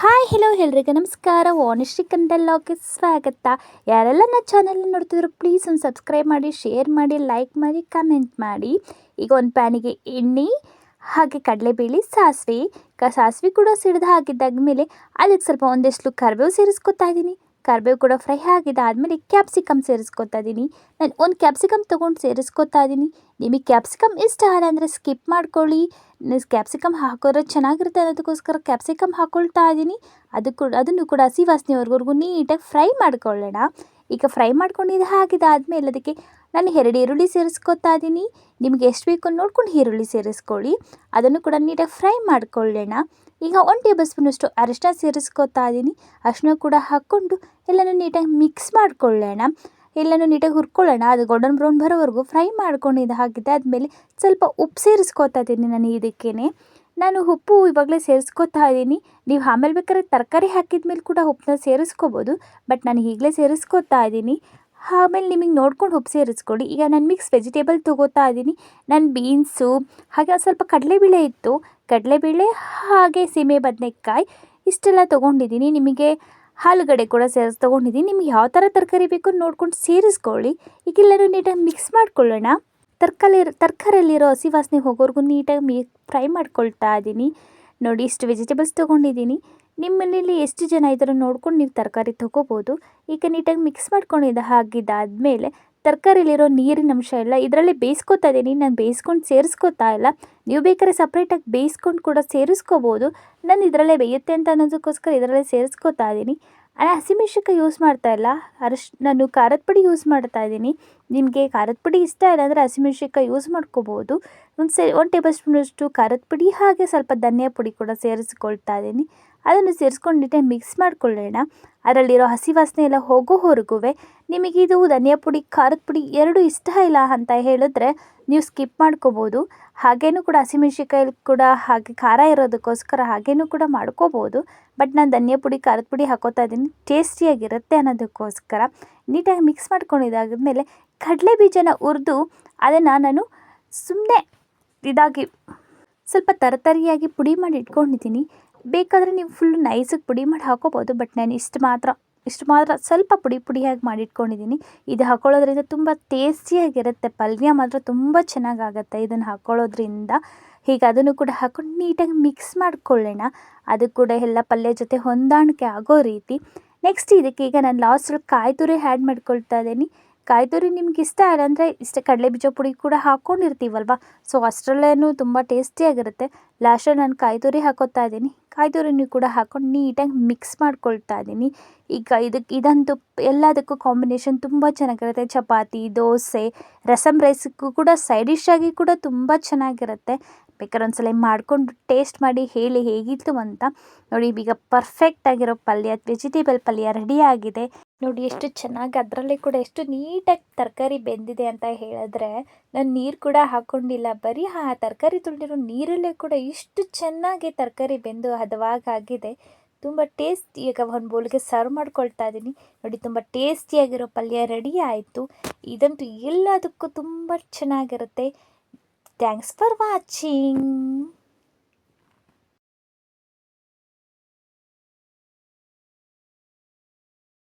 Hi hello ಎಲ್ರಿಗೂ ನಮಸ್ಕಾರ. ವಾಣಿಶ್ರೀ ಕಂಡಲ್ಲಾಗೆ ಸ್ವಾಗತ. ಯಾರೆಲ್ಲ ನನ್ನ ಚಾನಲ್ ನೋಡ್ತಿದ್ರು ಪ್ಲೀಸ್ ಒಂದು ಸಬ್ಸ್ಕ್ರೈಬ್ ಮಾಡಿ ಶೇರ್ ಮಾಡಿ ಲೈಕ್ ಮಾಡಿ ಕಮೆಂಟ್ ಮಾಡಿ. ಈಗ ಒಂದು ಪ್ಯಾನಿಗೆ ಎಣ್ಣೆ, ಹಾಗೆ ಕಡಲೆಬೇಳೆ, ಸಾಸಿವೆ. ಕ ಸಾಸಿವೆ ಕೂಡ ಸಿಡಿದ ಹಾಕಿದ್ದಾಗ ಮೇಲೆ ಅದಕ್ಕೆ ಸ್ವಲ್ಪ ಒಂದಷ್ಟು ಕರ್ಬೇವು ಸೇರಿಸ್ಕೊತಾ ಇದ್ದೀನಿ. ಕರಿಬೇವು ಕೂಡ ಫ್ರೈ ಆಗಿದೆ. ಆದಮೇಲೆ ಕ್ಯಾಪ್ಸಿಕಮ್ ಸೇರಿಸ್ಕೊತಾ ಇದ್ದೀನಿ ನಾನು ಒಂದು ಕ್ಯಾಪ್ಸಿಕಮ್ ತೊಗೊಂಡು ಸೇರಿಸ್ಕೊತಾ ಇದ್ದೀನಿ ನಿಮಗೆ ಕ್ಯಾಪ್ಸಿಕಮ್ ಇಷ್ಟ ಆಗಲ್ಲ ಅಂದರೆ ಸ್ಕಿಪ್ ಮಾಡ್ಕೊಳ್ಳಿ. ಕ್ಯಾಪ್ಸಿಕಮ್ ಹಾಕೋದ್ರೆ ಚೆನ್ನಾಗಿರುತ್ತೆ ಅನ್ನೋದಕ್ಕೋಸ್ಕರ ಕ್ಯಾಪ್ಸಿಕಮ್ ಹಾಕ್ಕೊಳ್ತಾ ಇದ್ದೀನಿ ಅದು ಕೂಡ, ಅದನ್ನು ಕೂಡ ಹಸಿ ವಾಸನೆವರೆಗೂ ನೀಟಾಗಿ ಫ್ರೈ ಮಾಡ್ಕೊಳ್ಳೋಣ. ಈಗ ಫ್ರೈ ಮಾಡ್ಕೊಂಡಿದ್ದು ಹಾಗಿದಾದಮೇಲೆ ಅದಕ್ಕೆ ನಾನು ಎರಡು ಈರುಳ್ಳಿ ಸೇರಿಸ್ಕೊತಾ ಇದ್ದೀನಿ. ನಿಮಗೆ ಎಷ್ಟು ಬೇಕು ನೋಡ್ಕೊಂಡು ಈರುಳ್ಳಿ ಸೇರಿಸ್ಕೊಳ್ಳಿ. ಅದನ್ನು ಕೂಡ ನೀಟಾಗಿ ಫ್ರೈ ಮಾಡ್ಕೊಳ್ಳೋಣ. ಈಗ ಒನ್ ಟೇಬಲ್ ಸ್ಪೂನಷ್ಟು ಅರಿಶಿನ ಸೇರಿಸ್ಕೊತಾ ಇದ್ದೀನಿ. ಅರಿಶಿನ ಕೂಡ ಹಾಕ್ಕೊಂಡು ಎಲ್ಲನೂ ನೀಟಾಗಿ ಮಿಕ್ಸ್ ಮಾಡ್ಕೊಳ್ಳೋಣ. ಎಲ್ಲನೂ ನೀಟಾಗಿ ಹುರ್ಕೊಳ್ಳೋಣ. ಅದು ಗೋಲ್ಡನ್ ಬ್ರೌನ್ ಬರೋವರೆಗೂ ಫ್ರೈ ಮಾಡ್ಕೊಂಡಿದ್ದು ಹಾಕಿದ್ದೆ ಆದಮೇಲೆ ಸ್ವಲ್ಪ ಉಪ್ಪು ಸೇರಿಸ್ಕೊತಾ ಇದ್ದೀನಿ ನಾನು ಇದಕ್ಕೇ ನಾನು ಉಪ್ಪು ಇವಾಗಲೇ ಸೇರಿಸ್ಕೋತಾ ಇದ್ದೀನಿ. ನೀವು ಆಮೇಲೆ ಬೇಕಾದ್ರೆ ತರಕಾರಿ ಹಾಕಿದ ಮೇಲೆ ಕೂಡ ಉಪ್ಪನ್ನ ಸೇರಿಸ್ಕೋಬೋದು, ಬಟ್ ನಾನು ಈಗಲೇ ಸೇರಿಸ್ಕೊತಾ ಇದ್ದೀನಿ. ಆಮೇಲೆ ನಿಮಗೆ ನೋಡ್ಕೊಂಡು ಉಪ್ಪು ಸೇರಿಸ್ಕೊಳ್ಳಿ. ಈಗ ನಾನು ಮಿಕ್ಸ್ ವೆಜಿಟೇಬಲ್ ತೊಗೋತಾ ಇದ್ದೀನಿ. ನಾನು ಬೀನ್ಸು, ಹಾಗೆ ಸ್ವಲ್ಪ ಕಡಲೆಬೇಳೆ ಇತ್ತು. ಕಡಲೆಬೇಳೆ ಹಾಗೆ ಸೀಮೆ ಬದನೆಕಾಯಿ ಇಷ್ಟೆಲ್ಲ ತೊಗೊಂಡಿದ್ದೀನಿ. ನಿಮಗೆ ಆಲೂಗಡ್ಡೆ ಕೂಡ ಸೇರಿಸಿ ತೊಗೊಂಡಿದ್ದೀನಿ. ನಿಮ್ಗೆ ಯಾವ ಥರ ತರಕಾರಿ ಬೇಕು ನೋಡ್ಕೊಂಡು ಸೇರಿಸ್ಕೊಳ್ಳಿ. ಈಗೆಲ್ಲರೂ ನೀಟಾಗಿ ಮಿಕ್ಸ್ ಮಾಡ್ಕೊಳ್ಳೋಣ. ತರಕಾರಿ ತರಕಾರಿಯಲ್ಲಿರೋ ಹಸಿ ವಾಸನೆ ಹೋಗೋವರೆಗೂ ನೀಟಾಗಿ ಮಿ, ಫ್ರೈ ಮಾಡ್ಕೊಳ್ತಾ ಇದ್ದೀನಿ ನೋಡಿ, ಇಷ್ಟು ವೆಜಿಟೇಬಲ್ಸ್ ತೊಗೊಂಡಿದ್ದೀನಿ ನಿಮ್ಮ ಮನೇಲಿ ಎಷ್ಟು ಜನ ಇದ್ದಾರೋ ನೋಡ್ಕೊಂಡು ನೀವು ತರಕಾರಿ ತೊಗೋಬೋದು. ಈಗ ನೀಟಾಗಿ ಮಿಕ್ಸ್ ಮಾಡ್ಕೊಂಡಿದ್ದ ಹಾಗಿದ್ದಾದಮೇಲೆ ತರಕಾರಿಯಲ್ಲಿರೋ ನೀರಿನ ಅಂಶ ಎಲ್ಲ ಇದರಲ್ಲೇ ಬೇಯಿಸ್ಕೊತಾ ಇದ್ದೀನಿ ನಾನು ಬೇಯಿಸ್ಕೊಂಡು ಸೇರಿಸ್ಕೊತಾ ಇಲ್ಲ. ನೀವು ಬೇಕಾದ್ರೆ ಸಪ್ರೇಟಾಗಿ ಬೇಯಿಸ್ಕೊಂಡು ಕೂಡ ಸೇರಿಸ್ಕೋಬೋದು. ನಾನು ಇದರಲ್ಲೇ ಬೇಯುತ್ತೆ ಅಂತ ಅನ್ನೋದಕ್ಕೋಸ್ಕರ ಇದರಲ್ಲೇ ಸೇರಿಸ್ಕೊತಾ ಇದ್ದೀನಿ ನಾನು ಹಸಿಮೆಣ್ಸಿನ್ಕಾಯಿ ಯೂಸ್ ಮಾಡ್ತಾ ಇಲ್ಲ. ಅರಶ್, ನಾನು ಖಾರದ ಪುಡಿ ಯೂಸ್ ಮಾಡ್ತಾ ಇದ್ದೀನಿ. ನಿಮಗೆ ಖಾರದ ಪುಡಿ ಇಷ್ಟ ಇಲ್ಲ ಅಂದರೆ ಹಸಿಮೆಣ್ಸಿನ್ಕಾಯಿ ಯೂಸ್ ಮಾಡ್ಕೋಬೋದು. ಒಂದು ಸೆ, ಒಂದು ಟೇಬಲ್ ಸ್ಪೂನಷ್ಟು ಖಾರದ ಪುಡಿ ಹಾಗೆ ಸ್ವಲ್ಪ ಧನಿಯಾ ಪುಡಿ ಕೂಡ ಸೇರಿಸ್ಕೊಳ್ತಾ ಇದ್ದೀನಿ. ಅದನ್ನು ಸೇರಿಸ್ಕೊಂಡು ಮಿಕ್ಸ್ ಮಾಡ್ಕೊಳ್ಳೋಣ. ಅದರಲ್ಲಿರೋ ಹಸಿ ವಾಸನೆ ಎಲ್ಲ ಹೋಗೋವರೆಗೂ ನಿಮಗೆ ಇದು ಧನಿಯಾ ಪುಡಿ, ಖಾರದ ಪುಡಿ ಎರಡೂ ಇಷ್ಟ ಇಲ್ಲ ಅಂತ ಹೇಳಿದ್ರೆ ನೀವು ಸ್ಕಿಪ್ ಮಾಡ್ಕೋಬೋದು. ಹಾಗೇನೂ ಕೂಡ ಹಸಿಮೆಣ್ಸಿನ್ಕಾಯಲ್ಲಿ ಕೂಡ ಹಾಗೆ ಖಾರ ಇರೋದಕ್ಕೋಸ್ಕರ ಹಾಗೇನೂ ಕೂಡ ಮಾಡ್ಕೋಬೋದು. ಬಟ್ ನಾನು ಧನಿಯಾ ಪುಡಿ, ಖಾರದ ಪುಡಿ ಹಾಕೋತಾ ಇದ್ದೀನಿ. ಟೇಸ್ಟಿಯಾಗಿರುತ್ತೆ ಅನ್ನೋದಕ್ಕೋಸ್ಕರ. ನೀಟಾಗಿ ಮಿಕ್ಸ್ ಮಾಡ್ಕೊಂಡಿದ್ದಾದ್ಮೇಲೆ ಕಡಲೆ ಬೀಜನ ಹುರಿದು ಅದನ್ನು ನಾನು ಸುಮ್ಮನೆ ಇದಾಗಿ ಸ್ವಲ್ಪ ತರತರಿಯಾಗಿ ಪುಡಿ ಮಾಡಿ ಇಟ್ಕೊಂಡಿದ್ದೀನಿ. ಬೇಕಾದರೆ ನೀವು ಫುಲ್ ನೈಸಿಗೆ ಪುಡಿ ಮಾಡಿ ಹಾಕೋಬೋದು ಬಟ್ ನಾನು ಇಷ್ಟು ಮಾತ್ರ ಇಷ್ಟು ಮಾತ್ರ ಸ್ವಲ್ಪ ಪುಡಿ ಪುಡಿಯಾಗಿ ಮಾಡಿಟ್ಕೊಂಡಿದ್ದೀನಿ ಇದು ಹಾಕೊಳ್ಳೋದ್ರಿಂದ ತುಂಬ ಟೇಸ್ಟಿಯಾಗಿರುತ್ತೆ ಪಲ್ಯ ಮಾತ್ರ ತುಂಬ ಚೆನ್ನಾಗಾಗತ್ತೆ ಇದನ್ನು ಹಾಕೊಳ್ಳೋದ್ರಿಂದ. ಹೀಗೆ ಅದನ್ನು ಕೂಡ ಹಾಕ್ಕೊಂಡು ನೀಟಾಗಿ ಮಿಕ್ಸ್ ಮಾಡಿಕೊಳ್ಳೋಣ. ಅದು ಕೂಡ ಎಲ್ಲ ಪಲ್ಯ ಜೊತೆ ಹೊಂದಾಣಿಕೆ ಆಗೋ ರೀತಿ. ನೆಕ್ಸ್ಟ್ ಇದಕ್ಕೆ ಈಗ ನಾನು ಲಾಸ್ಟಲ್ಲಿ ಕಾಯಿ ತುರಿ ಆ್ಯಡ್ ಮಾಡ್ಕೊಳ್ತಾ ಇದ್ದೀನಿ. ಕಾಯಿ ತುರಿ ನಿಮ್ಗೆ ಇಷ್ಟ ಇಲ್ಲ ಅಂದರೆ ಇಷ್ಟ ಕಡಲೆ ಬೀಜ ಪುಡಿ ಕೂಡ ಹಾಕ್ಕೊಂಡಿರ್ತೀವಲ್ವ ಸೊ ಅಷ್ಟರಲ್ಲೇನು ತುಂಬ ಟೇಸ್ಟಿಯಾಗಿರುತ್ತೆ ಲಾಸ್ಟಲ್ಲಿ ನಾನು ಕಾಯ್ದೂರಿ ಹಾಕೋತಾ ಇದ್ದೀನಿ. ಕಾಯಿ ತುರಿನೂ ಕೂಡ ಹಾಕ್ಕೊಂಡು ನೀಟಾಗಿ ಮಿಕ್ಸ್ ಮಾಡ್ಕೊಳ್ತಾ ಇದ್ದೀನಿ. ಈಗ ಇದಕ್ಕೆ ಇದಂತೂ ಎಲ್ಲದಕ್ಕೂ ಕಾಂಬಿನೇಷನ್ ತುಂಬ ಚೆನ್ನಾಗಿರುತ್ತೆ. ಚಪಾತಿ, ದೋಸೆ ರಸಮ್ ರೈಸಕ್ಕೂ ಕೂಡ ಸೈಡ್ ಡಿಶ್ ಕೂಡ ತುಂಬ ಚೆನ್ನಾಗಿರುತ್ತೆ. ಬೇಕಾದ್ರೆ ಒಂದ್ಸಲ ಮಾಡಿಕೊಂಡು ಟೇಸ್ಟ್ ಮಾಡಿ ಹೇಳಿ ಹೇಗಿತ್ತು ಅಂತ. ನೋಡಿ, ಈಗ ಪರ್ಫೆಕ್ಟ್ ಆಗಿರೋ ಪಲ್ಯ ವೆಜಿಟೇಬಲ್ ಪಲ್ಯ ರೆಡಿ ಆಗಿದೆ. ನೋಡಿ, ಎಷ್ಟು ಚೆನ್ನಾಗಿ ಅದರಲ್ಲೇ ಕೂಡ ಎಷ್ಟು ನೀಟಾಗಿ ತರಕಾರಿ ಬೆಂದಿದೆ ಅಂತ ಹೇಳಿದ್ರೆ, ನಾನು ನೀರು ಕೂಡ ಹಾಕ್ಕೊಂಡಿಲ್ಲ ಬರೀ ಆ ತರಕಾರಿ ತುಳಿದಿರೋ ನೀರಲ್ಲೇ ಕೂಡ ಇಷ್ಟು ಚೆನ್ನಾಗಿ ತರಕಾರಿ ಬೆಂದು ಹದವಾಗಾಗಿದೆ. ತುಂಬ ಟೇಸ್ಟಿ ಈಗ ಒಂದು ಬೋಲ್ಗೆ ಸರ್ವ್ ಮಾಡ್ಕೊಳ್ತಾ ಇದ್ದೀನಿ ನೋಡಿ, ತುಂಬ ಟೇಸ್ಟಿಯಾಗಿರೋ ಪಲ್ಯ ರೆಡಿ ಆಯಿತು. ಇದಂತೂ ಎಲ್ಲದಕ್ಕೂ ತುಂಬ ಚೆನ್ನಾಗಿರುತ್ತೆ. Thanks for watching.